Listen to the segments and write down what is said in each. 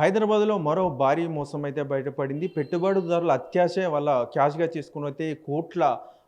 హైదరాబాద్లో మరో భారీ మోసం అయితే బయటపడింది. పెట్టుబడిదారుల అత్యాశ వల్ల క్యాష్గా చేసుకుని అయితే కోట్ల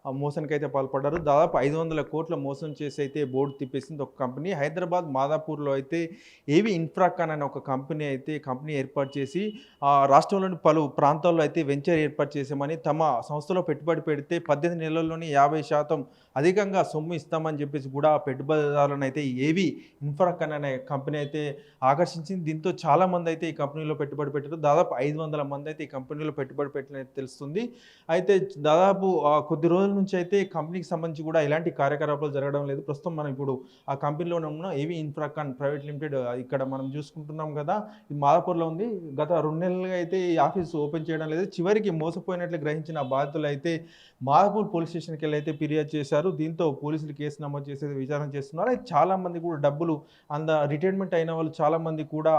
మోసానికి అయితే పాల్పడ్డారు. దాదాపు ఐదు వందల కోట్ల మోసం చేసి అయితే బోర్డు తిప్పేసింది ఒక కంపెనీ. హైదరాబాద్ మాదాపూర్లో అయితే ఏవి ఇన్ఫ్రాకాన్ అనే ఒక కంపెనీ అయితే కంపెనీ ఏర్పాటు చేసి ఆ, రాష్ట్రంలోని పలు ప్రాంతాల్లో అయితే వెంచర్ ఏర్పాటు చేసామని తమ సంస్థలో పెట్టుబడి పెడితే పద్దెనిమిది నెలల్లోనే యాభై శాతం అధికంగా సొమ్ము ఇస్తామని చెప్పేసి కూడా పెట్టుబడిదారులను అయితే ఏవి ఇన్ఫ్రాకాన్ అనే కంపెనీ అయితే ఆకర్షించింది. దీంతో చాలా మంది అయితే ఈ కంపెనీలో పెట్టుబడి పెట్టారు. దాదాపు ఐదు వందల మంది అయితే ఈ కంపెనీలో పెట్టుబడి పెట్టినట్టు తెలుస్తుంది. అయితే దాదాపు కొద్ది రోజులు నుంచి అయితే కంపెనీకి సంబంధించి కూడా ఎలాంటి కార్యకలాపాలు జరగడం లేదు. ప్రస్తుతం మనం ఇప్పుడు ఆ కంపెనీలో ఉన్న. ఏవి ఇన్ఫ్రాకాన్ ప్రైవేట్ లిమిటెడ్ ఇక్కడ మనం చూసుకుంటున్నాం కదా ఇది మాదాపూర్లో ఉంది. గత రెండు నెలలుగా అయితే ఈ ఆఫీస్ ఓపెన్ చేయడం లేదు. చివరికి మోసపోయినట్లు గ్రహించిన బాధితులు అయితే మాదాపూర్ పోలీస్ స్టేషన్కి వెళ్ళి అయితే ఫిర్యాదు చేశారు. దీంతో పోలీసులు కేసు నమోదు చేసే విచారణ చేస్తున్నారు. అయితే కూడా డబ్బులు అంద రిటైర్మెంట్ అయిన వాళ్ళు చాలామంది కూడా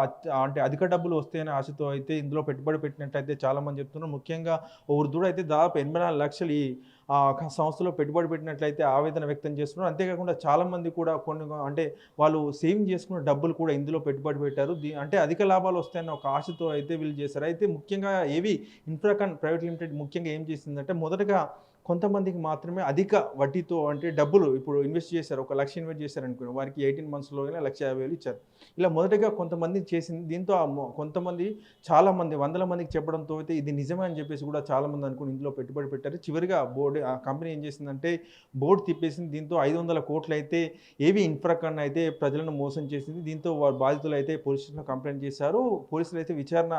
అంటే అధిక డబ్బులు వస్తాయనే ఆశతో అయితే ఇందులో పెట్టుబడి పెట్టినట్టయితే చాలామంది చెప్తున్నారు. ముఖ్యంగా ఓ వృద్ధుడు అయితే దాదాపు ఎనభై నాలుగు లక్షలు ఈ సంస్థలో పెట్టుబడి పెట్టినట్లయితే ఆవేదన వ్యక్తం చేస్తున్నారు. అంతేకాకుండా చాలామంది కూడా కొన్ని అంటే వాళ్ళు సేవింగ్ చేసుకున్న డబ్బులు కూడా ఇందులో పెట్టుబడి పెట్టారు. అంటే అధిక లాభాలు వస్తాయన్న ఒక ఆశతో అయితే వీళ్ళు చేశారు. అయితే ముఖ్యంగా ఏవి? ఇన్ఫ్రాకాన్ ప్రైవేట్ లిమిటెడ్ ముఖ్యంగా ఏం చేసిందంటే మొదటగా కొంతమందికి మాత్రమే అధిక వడ్డీతో అంటే డబ్బులు ఇప్పుడు ఇన్వెస్ట్ చేశారు ఒక లక్ష ఇన్వెస్ట్ చేశారు అనుకోండి వారికి ఎయిటీన్ మంత్స్లోనే లక్ష యాభై వేలు ఇచ్చారు. ఇలా మొదటగా కొంతమంది చేసింది దీంతో కొంతమంది చాలామంది వందల మందికి చెప్పడంతో అయితే ఇది నిజమే అని చెప్పేసి కూడా చాలామంది అనుకుని ఇందులో పెట్టుబడి పెట్టారు. చివరిగా బోర్డు ఆ కంపెనీ ఏం చేసిందంటే బోర్డు తిప్పేసింది. దీంతో ఐదు వందల కోట్లు అయితే ఏవి ఇన్ఫ్రాకన్ అయితే ప్రజలను మోసం చేసింది. దీంతో వారి బాధితులు అయితే పోలీస్ స్టేషన్లో కంప్లైంట్ చేశారు. పోలీసులు అయితే విచారణ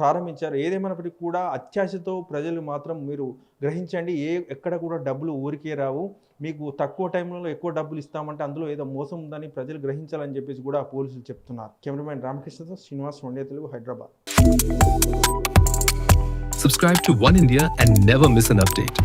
ప్రారంభించారు. ఏదేమైనప్పటికీ కూడా అత్యాశతో ప్రజలు మాత్రం మీరు గ్రహించండి. ఏ ఎక్కడ కూడా డబ్బులు ఊరికే రావు. మీకు తక్కువ టైంలో ఎక్కువ డబ్బులు ఇస్తామంటే అందులో ఏదో మోసం ఉందని ప్రజలు గ్రహించాలని చెప్పేసి కూడా పోలీసులు చెప్తున్నారు. కెమెరామెన్ రామకృష్ణతో శ్రీనివాస్ వండే Telugu Hyderabad. Subscribe to One India and never miss an update.